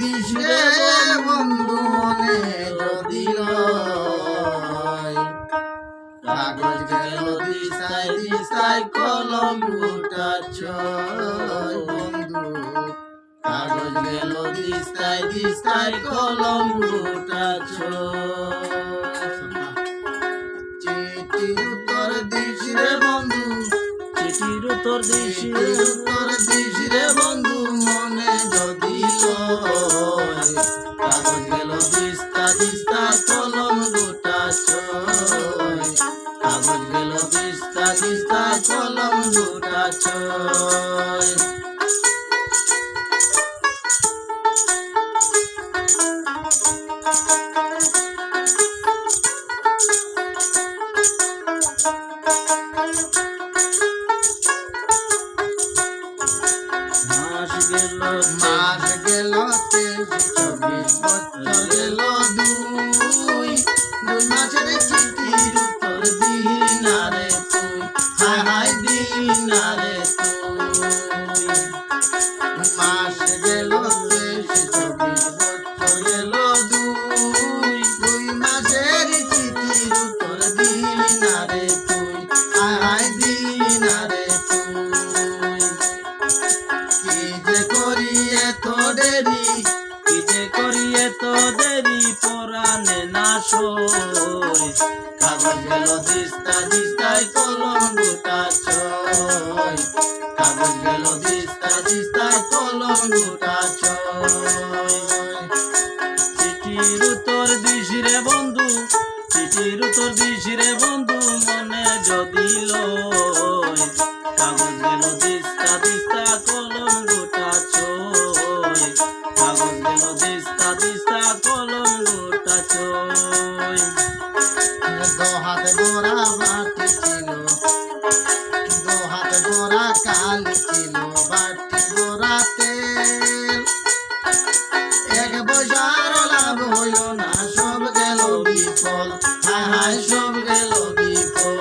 This রে বন্ধু মনে যদি কাগজ গেল দিশায় দিশায় কলম গুটাচ্ছ বন্ধু। কাগজ গেল দিশায় দিশায় কলম গুটাচ্ছ চিঠির উত্তর দিস রে বন্ধু। চিঠির উত্তর দিস। উত্তর দিস রে বন্ধু। যদি কাগজ গেল দিস্তা দিস্তা কলম গুটাচ্ছ কাগজ গেল দিস্তা দিস্তা কলম গুটাচ্ছ মাস It's not the গেল দিস্তা দিস্তায় কলম গোটা ছয় কাগজ গেল দিস্তা দিস্তায় কলম গোটা ছয় চিঠির উত্তর দিস রে বন্ধু চিঠির উত্তর দিস রে বন্ধু মনে যদি লয় কাগজ গেল দিস্তা দিস্তা কলম গোটা ছয় কাগজ গেল দিস্তা কলম হাত বাটি ছিল দো হাত গোরা কালি ছিল বাটি গোরা তেল এক বজার লাভ হইল না, সব গেল বিফল। হায় হায়, সব গেল বিফল।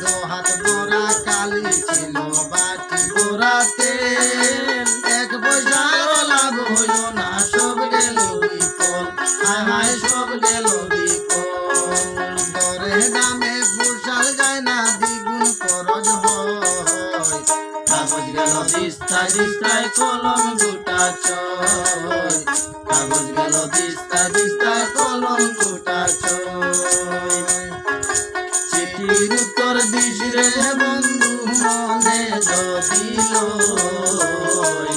দো হাত গোরা কালি ছিল বাটি গোরা তেল এক বজার লাভ হইল না দামে পোশাল যায় না দ্বিগুণ খরচ হয়। কাগজ গেল দিস্তা দিস্তায় কলম গোটা ছয় কাগজ গেল দিস্তা দিস্তায় কলম গোটা ছয় চিঠির উত্তর দিস রে বন্ধু মনে যদি লয়।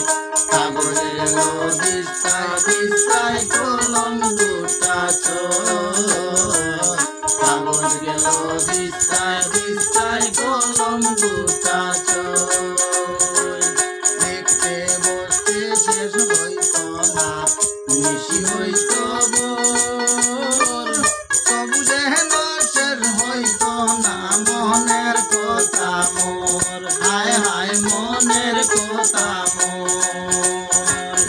কাগজ গেল দিস্তায় দিস্তায়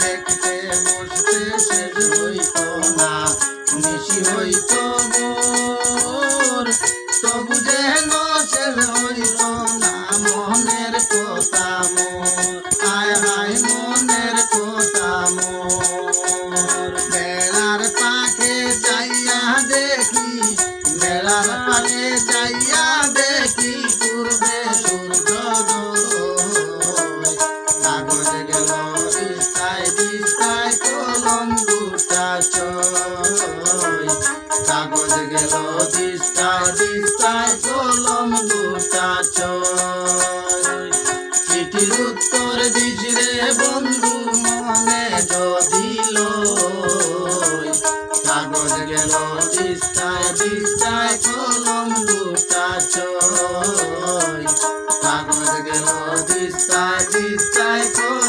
দেখতে বসতে শেষ হইত না নিশি হইত কাগজ গেল দিস্তা দিস্তায় কলম দুটা চিঠির উত্তর দিস রে বন্ধু মনে যদি লয়। কাগজ গেল দিস্তায় দিস্তায় কলম দুটা কাগজ গেল দিস্তায় দিস্তায় কলম